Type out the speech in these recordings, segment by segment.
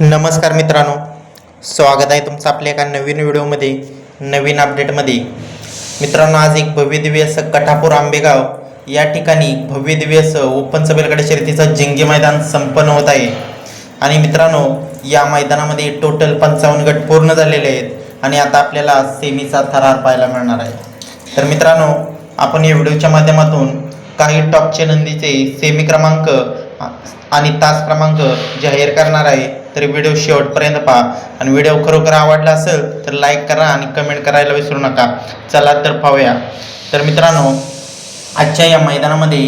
नमस्कार मित्रांनो स्वागत आहे तुमचं आपल्या एका नवीन व्हिडिओमध्ये नवीन अपडेटमध्ये मित्रांनो आज एक भव्यदिव्य असं कठापूर आंबेगाव या ठिकाणी भव्यदिव्य असं ओपन बैलगाडी शर्यतीचं जिंगे मैदान संपन्न होत आहे. आणि मित्रांनो या मैदानामध्ये टोटल पंचावन्न गट पूर्ण झालेले आहेत आणि आता आपल्याला सेमीचा थरार पाहायला मिळणार आहे. तर मित्रांनो आपण या व्हिडिओच्या माध्यमातून काही टॉपचे नंदीचे सेमी क्रमांक आणि तास क्रमांक जाहीर करणार आहे. तरी व्हिडिओ शेवटपर्यंत पहा. आणि व्हिडिओ खरोखर आवडला असेल तर लाईक करा आणि कमेंट करायला विसरू नका. चला तर पाहूया. तर मित्रांनो आजच्या या मैदानामध्ये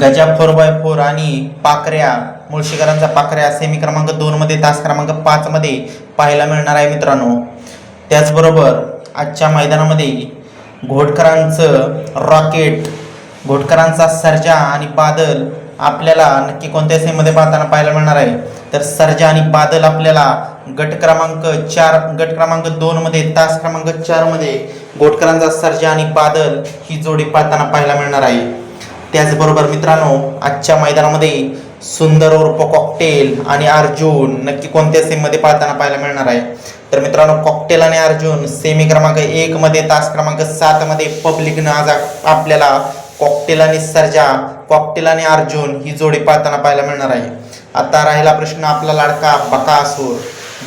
गजा फोर बाय फोर आणि पाकऱ्या मुळशीकरांचा पाकऱ्या सेमी क्रमांक दोनमध्ये तास क्रमांक पाचमध्ये पाहायला मिळणार आहे मित्रांनो. त्याचबरोबर आजच्या मैदानामध्ये घोटकरांचं रॉकेट घोटकरांचा सर्जा आणि बादल आपल्याला नक्की कोणत्या सेममध्ये पाहताना पाहायला मिळणार आहे? तर सर्जा आणि बादल आपल्याला गट क्रमांक चार गट क्रमांक दोनमध्ये तास क्रमांक चारमध्ये गोटकरांचा सर्जा आणि बादल ही जोडी पाहताना पाहायला मिळणार आहे. त्याचबरोबर मित्रांनो आजच्या मैदानामध्ये सुंदर उर्फ कॉकटेल आणि अर्जुन नक्की कोणत्या सेममध्ये पाहताना पाहायला मिळणार आहे? तर मित्रांनो कॉकटेल आणि अर्जुन सेमी क्रमांक एक मध्ये तास क्रमांक सात मध्ये पब्लिकनं आज आपल्याला कॉकटेल आणि सर्जा कॉकटेल आणि अर्जुन ही जोडी पाहताना पाहायला मिळणार आहे. आता राहिला प्रश्न आपला लाडका बकासूर.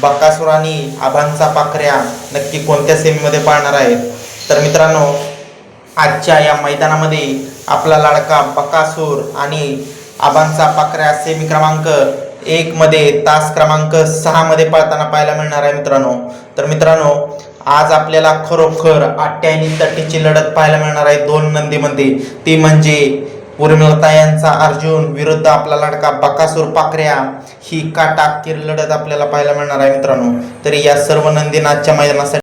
बकासूर आणि आभांचा पाखऱ्या नक्की कोणत्या सेमीमध्ये पाळणार आहेत? तर मित्रांनो आजच्या या मैदानामध्ये आपला लाडका बकासूर आणि आबांचा पाखऱ्या सेमी क्रमांक एकमध्ये तास क्रमांक सहामध्ये पाळताना पाहायला मिळणार आहे मित्रांनो. तर मित्रांनो आज आपल्याला खरोखर अट्ट्या आणि तट्टीची लढत पाहायला मिळणार आहे दोन नंदीमध्ये. ती म्हणजे उर्मिलता यांचा अर्जुन विरुद्ध आपला लडका बकासूर पाकऱ्या ही काटाकीर लढत आपल्याला पाहायला मिळणार आहे मित्रांनो. तरी या सर्व नंदीनाथच्या आजच्या मैदानासाठी